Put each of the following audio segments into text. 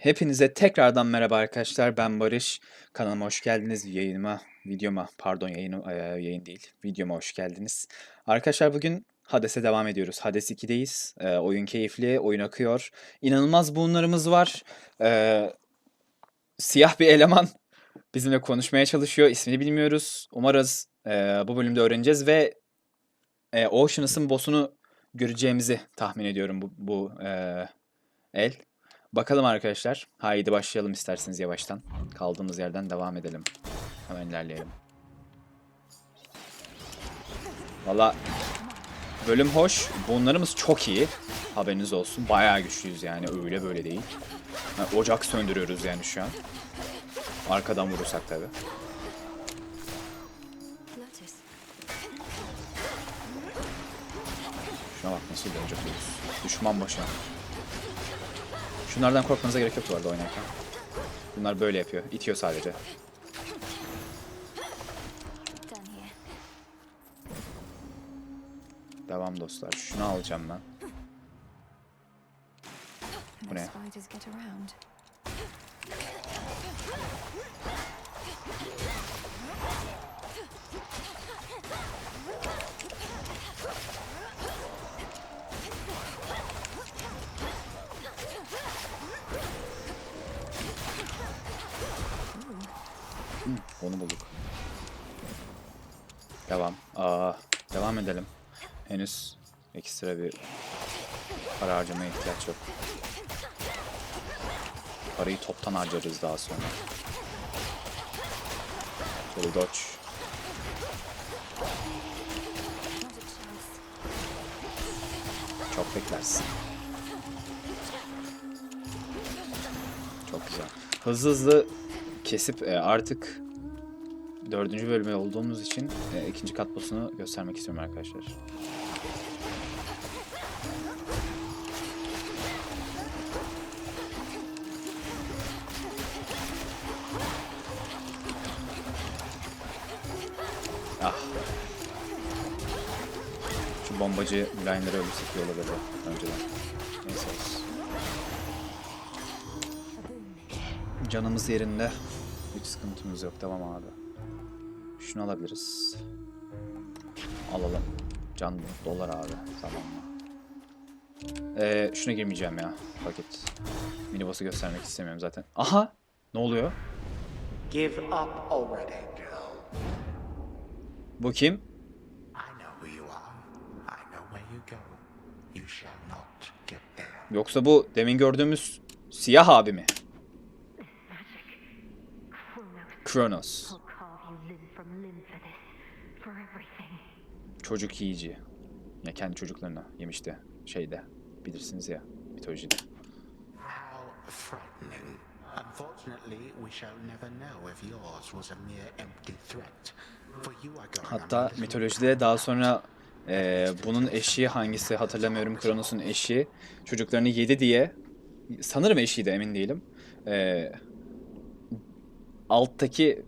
Hepinize tekrardan merhaba arkadaşlar. Ben Barış. Kanalıma hoş geldiniz. Yayınıma, videoma, pardon yayını, eee, yayın değil. Videoma hoş geldiniz. Arkadaşlar bugün Hades'e devam ediyoruz. Hades 2'deyiz. Eee, oyun keyifli, oyun akıyor. İnanılmaz bunlarımız var. Eee, siyah bir eleman bizimle konuşmaya çalışıyor. İsmini bilmiyoruz. Umarız eee, bu bölümde öğreneceğiz ve eee Oceanus'ın boss'unu göreceğimizi tahmin ediyorum bu, bu eee, el. Bakalım arkadaşlar. Haydi başlayalım isterseniz yavaştan. Kaldığımız yerden devam edelim. Hemen ilerleyelim. Valla bölüm hoş. Bunlarımız çok iyi. Haberiniz olsun. Bayağı güçlüyüz yani. Öyle böyle değil. Ha, ocak söndürüyoruz yani şu an. Arkadan vurursak tabi. Şuna bak nasıl dönecek. Düşman başına. Şunlardan korkmanıza gerek yok bu oynarken. Bunlar böyle yapıyor. İtiyor sadece. Devam dostlar. Şunu alacağım ben. Bu ne? Devam. Aa, devam edelim. Henüz ekstra bir para harcamaya ihtiyaç yok. Parayı toptan harcarız daha sonra. Şöyle dodge. Çok beklersin. Çok güzel. Hızlı hızlı kesip e, artık dördüncü bölüme olduğumuz için e, ikinci kat boss'unu göstermek istiyorum arkadaşlar. Ah. Şu bombacı line'ları öldürsek iyi olabilirdi önceden. Neyse. Canımız yerinde. Hiç sıkıntımız yok. Tamam abi. Şunu alabiliriz. Alalım. Can dolar abi. Tamam mı? Ee, şuna girmeyeceğim ya. Paket. Miniboss'u göstermek istemiyorum zaten. Aha! Ne oluyor? Give up already, girl. Bu kim? I know who you are. I know where you go. You shall not get there. Yoksa bu demin gördüğümüz siyah abi mi? Kronos. Çocuk yiyici. Ya kendi çocuklarına yemişti. Şeyde. Bilirsiniz ya. Mitolojide. How frightening. Unfortunately, we shall never know if yours was a mere empty threat. For you are going Hatta mitolojide daha sonra e, bunun eşi hangisi hatırlamıyorum Kronos'un eşi çocuklarını yedi diye sanırım eşiydi emin değilim. E, alttaki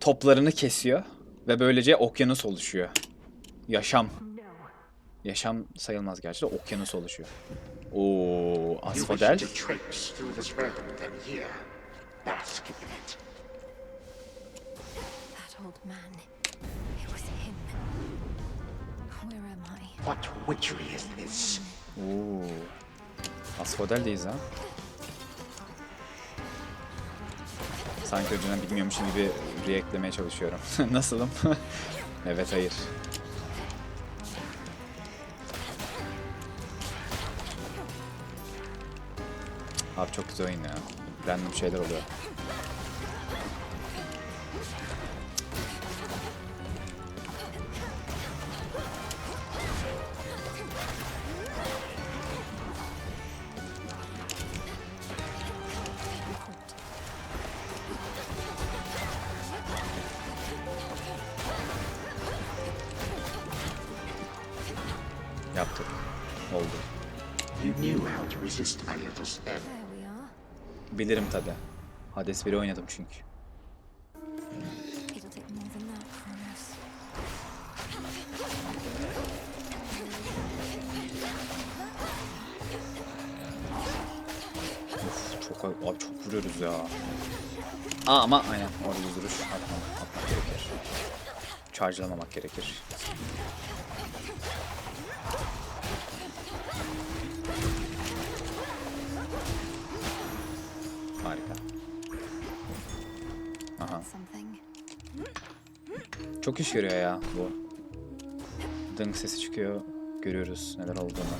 toplarını kesiyor ve böylece okyanus oluşuyor. Yaşam. Yaşam sayılmaz gerçi de okyanus oluşuyor. Oo, this? Oo. Asphodel'deyiz ha. Sanki önceden bilmiyormuşum gibi reactlemeye çalışıyorum. Nasılım? evet hayır. Abi çok güzel oyun ya. Random şeyler oluyor. Bilirim tabi. Hades 1'i oynadım çünkü. Çok abi çok vuruyoruz ya. Aa ama aynen orada duruş atmam, atmak gerekir. Charge'lamamak gerekir. Çok iş görüyor ya bu. Dınk sesi çıkıyor. Görüyoruz neler olduğunu.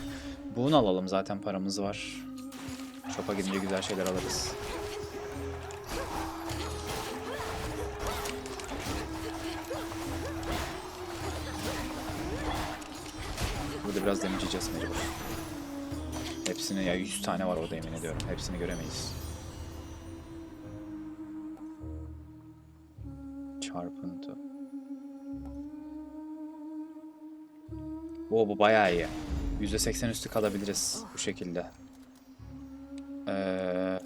Bunu alalım zaten paramız var. Shop'a gidince güzel şeyler alırız. Burada biraz demeyeceğiz mecbur. Hepsini ya 100 tane var orada emin ediyorum. Hepsini göremeyiz. Oo bu bayağı iyi. %80 üstü kalabiliriz bu şekilde. Ee,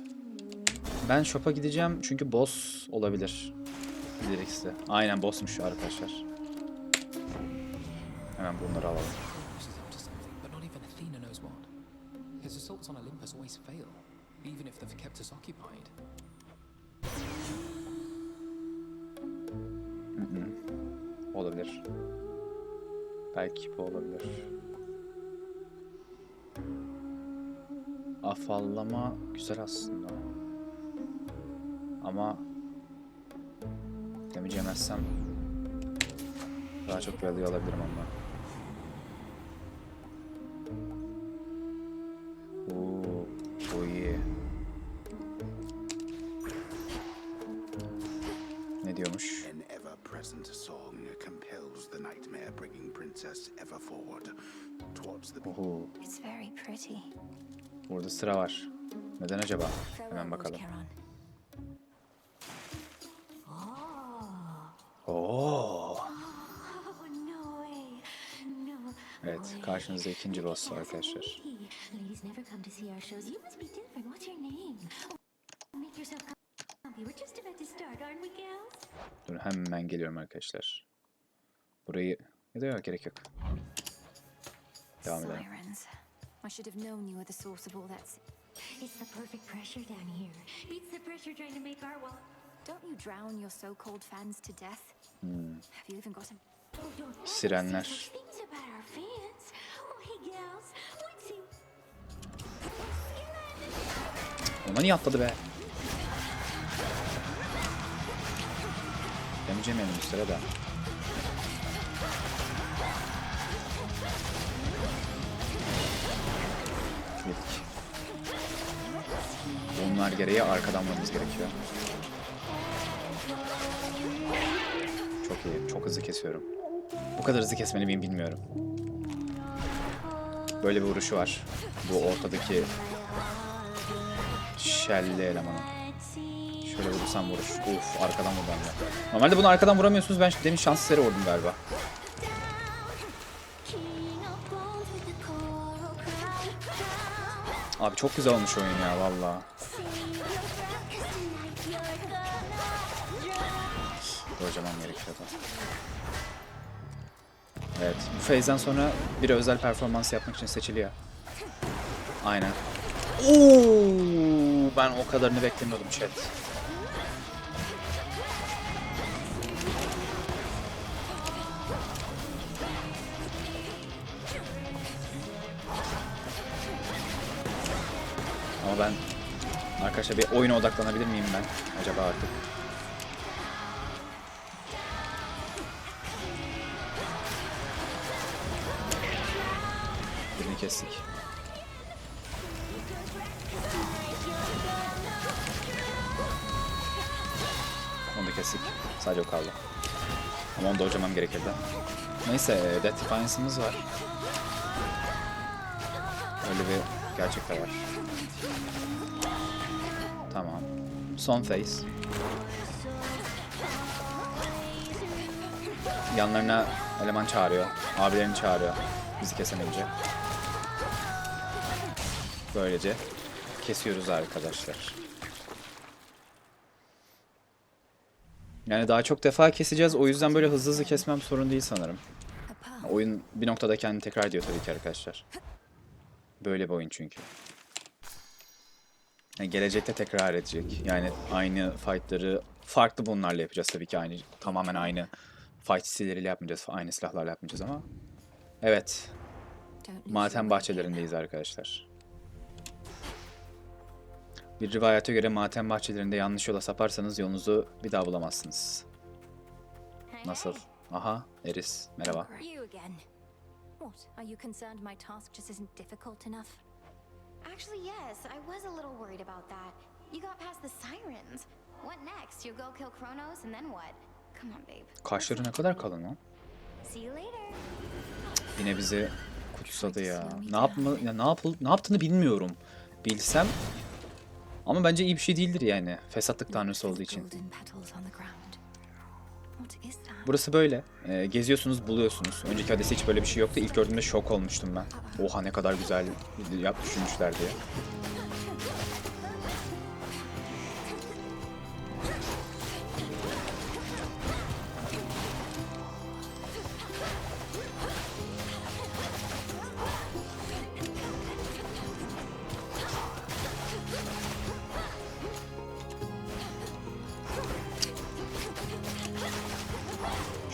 ben shop'a gideceğim çünkü boss olabilir. Lirix'te. Aynen bossmuş arkadaşlar. Hemen bunları alalım. Olabilir. Belki bu olabilir. Afallama güzel aslında. Ama damage yemezsem daha çok value alabilirim ondan. Burada sıra var. Neden acaba? Hemen bakalım. Oo. Oh. Evet, karşınızda ikinci boss arkadaşlar. Oh? Dur hemen geliyorum arkadaşlar. Burayı ya da yok gerek yok. Devam edelim. I should have known you were the source of all that. It's the perfect pressure down here. Beats the pressure trying to make our wall. Don't you drown your so-called fans to death? Hmm. Have you even got a Oh, don't Sirenler. things about our fans. Oh, hey, gals. Ona niye atladı be? Demeyeceğim yani bir süre de. Yedik. Bunlar gereği arkadan vurmamız gerekiyor. Çok iyi. Çok hızlı kesiyorum. Bu kadar hızlı kesmeni miyim bilmiyorum. Böyle bir vuruşu var. Bu ortadaki şelli elemanın. Şöyle vurursam vurur. Uf arkadan vurdu. Normalde bunu arkadan vuramıyorsunuz. Ben demin şans eseri vurdum galiba. Abi çok güzel olmuş oyun ya valla. Hocamam gerekiyordu. Evet bu phase'den sonra bir özel performans yapmak için seçiliyor. Aynen. Oo, ben o kadarını beklemiyordum chat. Ben arkadaşlar bir oyuna odaklanabilir miyim ben acaba artık? Birini kestik. Onu da kestik. Sadece o kaldı. Ama onu da hocamam gerekirdi. Neyse, Death Defiance'ımız var. Öyle bir gerçek var. Son phase. Yanlarına eleman çağırıyor. Abilerini çağırıyor. Bizi kesemeyince. Böylece kesiyoruz arkadaşlar. Yani daha çok defa keseceğiz. O yüzden böyle hızlı hızlı kesmem sorun değil sanırım. Oyun bir noktada kendini tekrar ediyor tabii ki arkadaşlar. Böyle bir oyun çünkü. Yani gelecekte tekrar edecek. Yani aynı fightları farklı bunlarla yapacağız tabii ki aynı tamamen aynı fight stilleriyle yapmayacağız. Aynı silahlarla yapmayacağız ama. Evet. Matem bahçelerindeyiz arkadaşlar. Bir rivayete göre matem bahçelerinde yanlış yola saparsanız yolunuzu bir daha bulamazsınız. Nasıl? Aha, Eris. Merhaba. Actually, yes, I was a little worried about that. You got past the sirens. What next? You go kill Kronos and then what? Come on, babe. Kaşları ne kadar kalın lan? See you later. Yine bizi kutsadı ya. Ne yapma ya ne yapıl ne yaptığını bilmiyorum. Bilsem ama bence iyi bir şey değildir yani. Fesatlık tanrısı olduğu için. Burası böyle. Ee, geziyorsunuz, buluyorsunuz. Önceki Hades'te hiç böyle bir şey yoktu. İlk gördüğümde şok olmuştum ben. Oha ne kadar güzel yap düşünmüşler diye.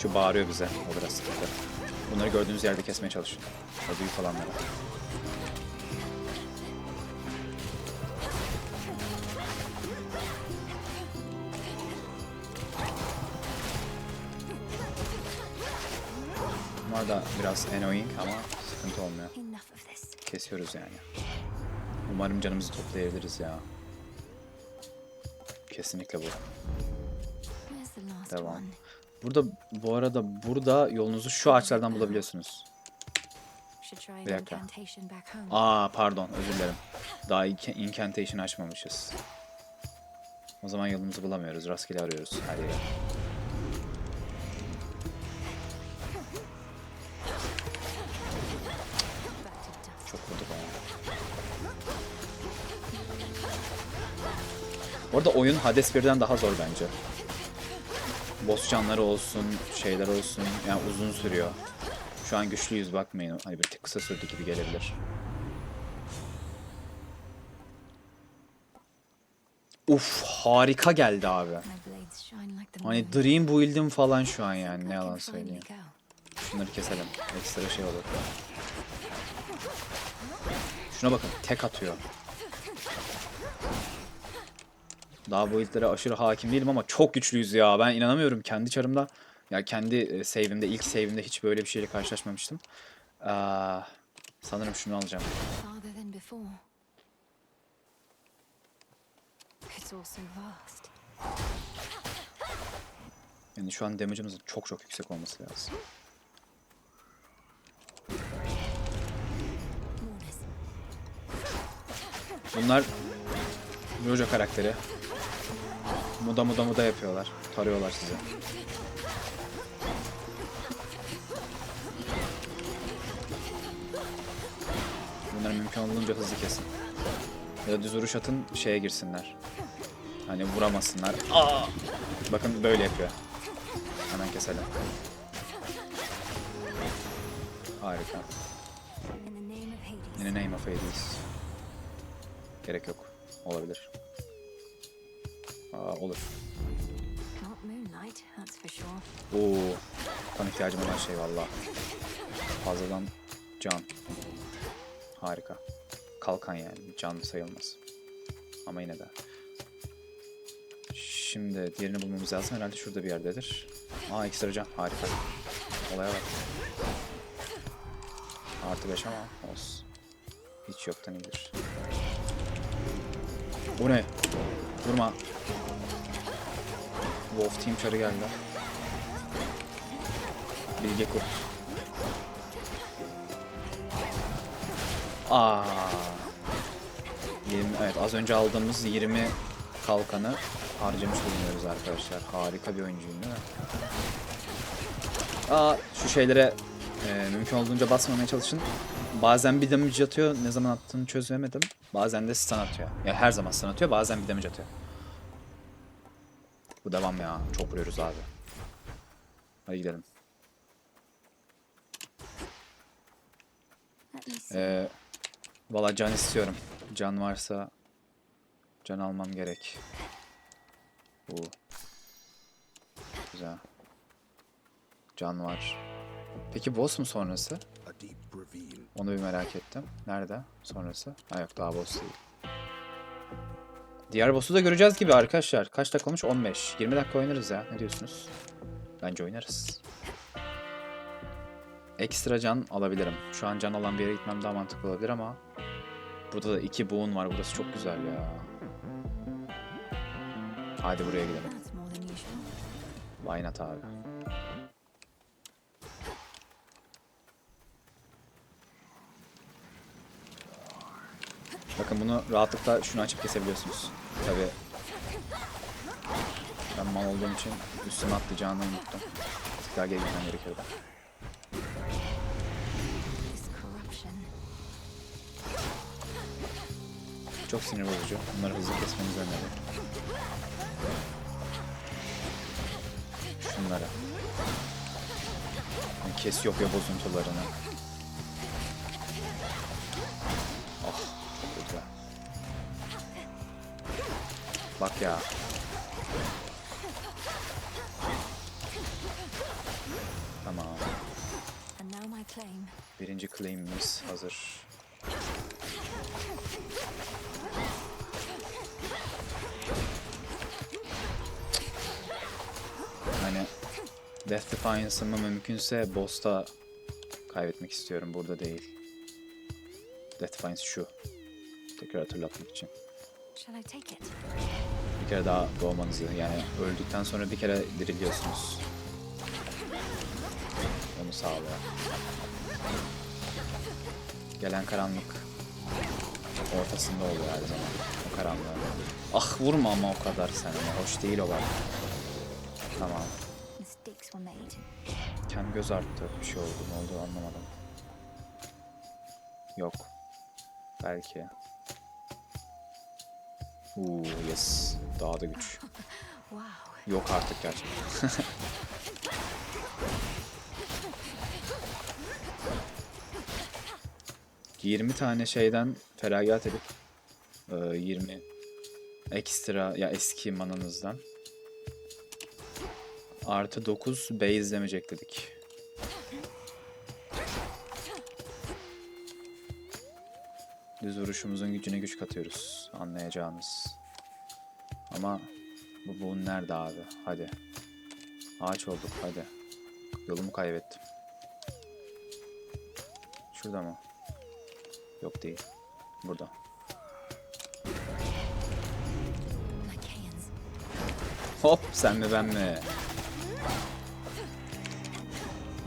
Şu bağırıyor bize. O biraz sıkıntı. Bunları gördüğünüz yerde kesmeye çalışın. O büyük olanları. Bunlar da biraz annoying ama sıkıntı olmuyor. Kesiyoruz yani. Umarım canımızı toplayabiliriz ya. Kesinlikle bu. Devam. Burada bu arada burada yolunuzu şu ağaçlardan bulabiliyorsunuz. Bir dakika. Aa pardon özür dilerim. Daha inca- incantation açmamışız. O zaman yolumuzu bulamıyoruz. Rastgele arıyoruz her yere. Çok vurduk ama. Bu arada oyun Hades 1'den daha zor bence. Boss canları olsun, şeyler olsun. Yani uzun sürüyor. Şu an güçlüyüz bakmayın. Hani bir tık kısa sürdü gibi gelebilir. Uf harika geldi abi. Hani. Dream Build'im falan şu an yani ne yalan söyleyeyim. Şunları keselim. Ekstra şey olur. Şuna bakın tek atıyor. Daha bu build'lere aşırı hakim değilim ama çok güçlüyüz ya. Ben inanamıyorum kendi çarımda. Ya kendi e, save'imde, ilk save'imde hiç böyle bir şeyle karşılaşmamıştım. Aa, sanırım şunu alacağım. Yani şu an damage'ımızın çok çok yüksek olması lazım. Bunlar Rojo karakteri. Muda muda muda yapıyorlar. Tarıyorlar sizi. Bunları mümkün olduğunca hızlı kesin. Ya da düz vuruş atın şeye girsinler. Hani vuramasınlar. Aa! Bakın böyle yapıyor. Hemen keselim. Harika. In the name of Hades. Gerek yok. Olabilir. Olur. Oo, tam ihtiyacım olan şey valla. Fazladan can. Harika. Kalkan yani. Can sayılmaz. Ama yine de. Şimdi diğerini bulmamız lazım. Herhalde şurada bir yerdedir. Aa ekstra can. Harika. Olaya bak. Artı 5 ama olsun. Hiç yoktan iyidir. Bu ne? Durma. Wolf Team geldi. Bilge kurt. Aa. 20, evet az önce aldığımız 20 kalkanı harcamış bulunuyoruz arkadaşlar. Harika bir oyuncuyum değil mi? Aa şu şeylere e, mümkün olduğunca basmamaya çalışın. Bazen bir damage atıyor. Ne zaman attığını çözemedim. Bazen de stun atıyor. Ya her zaman stun atıyor. Bazen bir damage atıyor. Bu devam ya. Çok vuruyoruz abi. Hadi gidelim. Ee, Valla can istiyorum. Can varsa Can almam gerek. Bu. Güzel. Can var. Peki boss mu sonrası? Onu bir merak ettim. Nerede sonrası? Ha yok daha boss değil. Diğer boss'u da göreceğiz gibi arkadaşlar. Kaç dakika olmuş? 15. 20 dakika oynarız ya. Ne diyorsunuz? Bence oynarız. Ekstra can alabilirim. Şu an can olan bir yere gitmem daha mantıklı olabilir ama burada da iki boon var. Burası çok güzel ya. Hadi buraya gidelim. Why not abi? Bakın bunu rahatlıkla şunu açıp kesebiliyorsunuz. Tabi ben mal olduğum için üstüme atlayacağını unuttum. Tekrar geri gitmem gerekiyordu. Çok sinir bozucu. Bunları hızlı kesmenizi öneririm. Şunları. Yani kes yok ya bozuntularını. Bak ya. Tamam. Birinci claim'imiz hazır. Hani Death Defiance'ımı mümkünse boss'ta kaybetmek istiyorum. Burada değil. Death Defiance şu. Tekrar hatırlatmak için. Shall I take it? Bir kere daha doğmanızı yani öldükten sonra bir kere diriliyorsunuz. Onu sağlıyor. Gelen karanlık ortasında oluyor her zaman. O karanlığa. Ah vurma ama o kadar sen. Hoş değil o bak. Tamam. Kem göz arttı. Bir şey oldu. Ne oldu anlamadım. Yok. Belki. Uuu yes. Daha da güç. Yok artık gerçekten. ...20 tane şeyden feragat edip... e, ...20 ekstra ya eski mananızdan... ...artı 9 base'lemeyecek dedik. Düz vuruşumuzun gücüne güç katıyoruz. Anlayacağınız. Ama bu bu nerede abi? Hadi. Ağaç olduk hadi. Yolumu kaybettim. Şurada mı? Yok değil. Burada. Hop sen mi ben mi?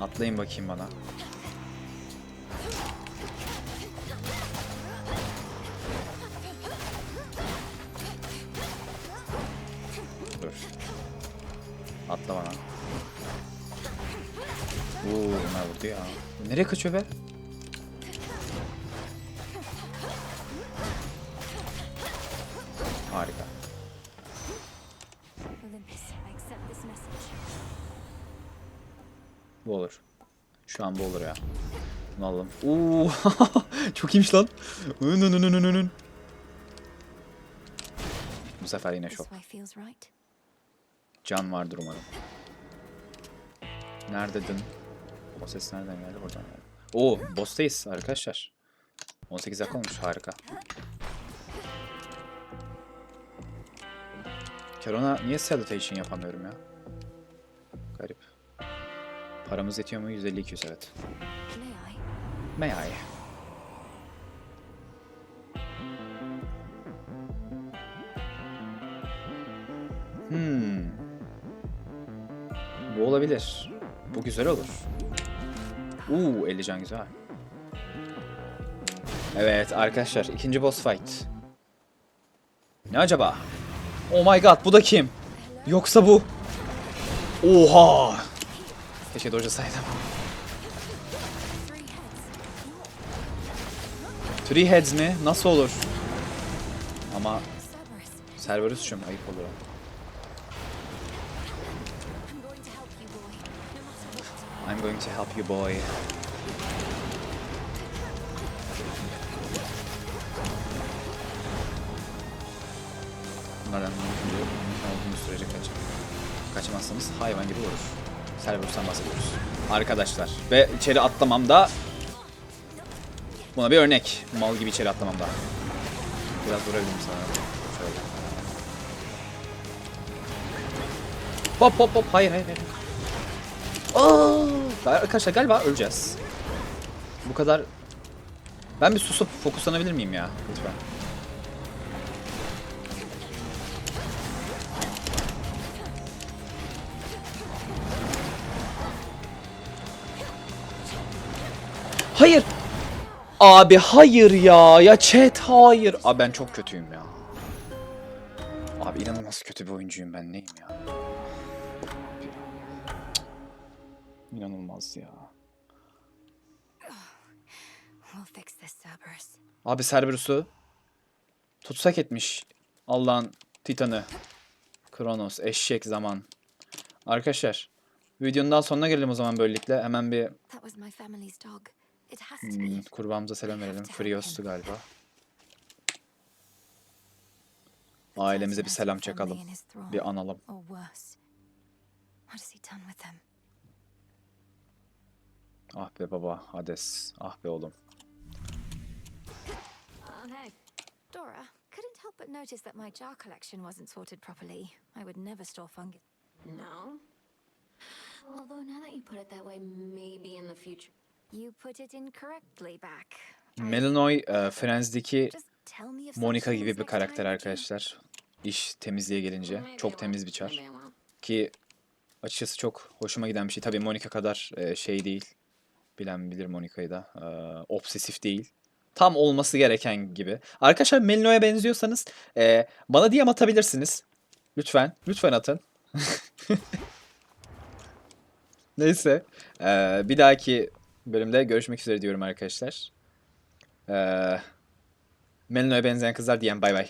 Atlayın bakayım bana. Nereye kaçıyor be? Harika. Bu olur. Şu an bu olur ya. Bunu alalım. Oo, çok iyiymiş lan. Bu sefer yine şok. Can vardır umarım. Nerededin? O ses nereden geldi? Oradan geldi. Oo, boss'tayız arkadaşlar. 18 dakika olmuş. Harika. Kerona niye salutation yapamıyorum ya? Garip. Paramız yetiyor mu? 150-200 evet. May I? Hmm. Bu olabilir. Bu güzel olur. Uuu 50 can güzel. Evet arkadaşlar ikinci boss fight. Ne acaba? Oh my god bu da kim? Yoksa bu. Oha. Keşke dojasaydım. Three heads. Three heads mi? Nasıl olur? Ama Cerberus. Cerberus'cum ayıp olur. I'm going to help you, boy. Bunlardan mümkün değil. Olduğunuz sürece kaçın. Kaçamazsanız hayvan gibi vurur. Cerberus'tan bahsediyoruz. Arkadaşlar. Ve içeri atlamam da buna bir örnek. Mal gibi içeri atlamam da. Biraz vurabilirim sana. Şöyle. Hop hop hop. Hayır hayır hayır. Aa! Arkadaşlar galiba öleceğiz. Bu kadar... Ben bir susup fokuslanabilir miyim ya? Lütfen. Hayır. Abi hayır ya. Ya chat hayır. Abi ben çok kötüyüm ya. Abi inanılmaz kötü bir oyuncuyum ben neyim ya. İnanılmaz ya. Abi Cerberus'u tutsak etmiş. Allah'ın titanı. Kronos, eşek zaman. Arkadaşlar, videonun daha sonuna gelelim o zaman böylelikle. Hemen bir hmm, kurbağamıza selam verelim. Frios'tu galiba. Ailemize bir selam çakalım. Bir analım. Ah be baba, Hades. Ah be oğlum. Oh no. Dora, couldn't help but notice that my jar collection wasn't sorted properly. I would never store fungus. No. Although now that you put it that way, maybe in the future. You put it incorrectly back. Melanoy, e, Friends'deki Monica gibi bir karakter arkadaşlar. İş temizliğe gelince. Çok temiz bir çar. Ki açıkçası çok hoşuma giden bir şey. Tabii Monica kadar e, şey değil. Bilen bilir Monica'yı da. E, obsesif değil. Tam olması gereken gibi. Arkadaşlar Melino'ya benziyorsanız e, bana DM atabilirsiniz. Lütfen. Lütfen atın. Neyse. e, bir dahaki bölümde görüşmek üzere diyorum arkadaşlar. E, Melino'ya benzeyen kızlar DM bay bay.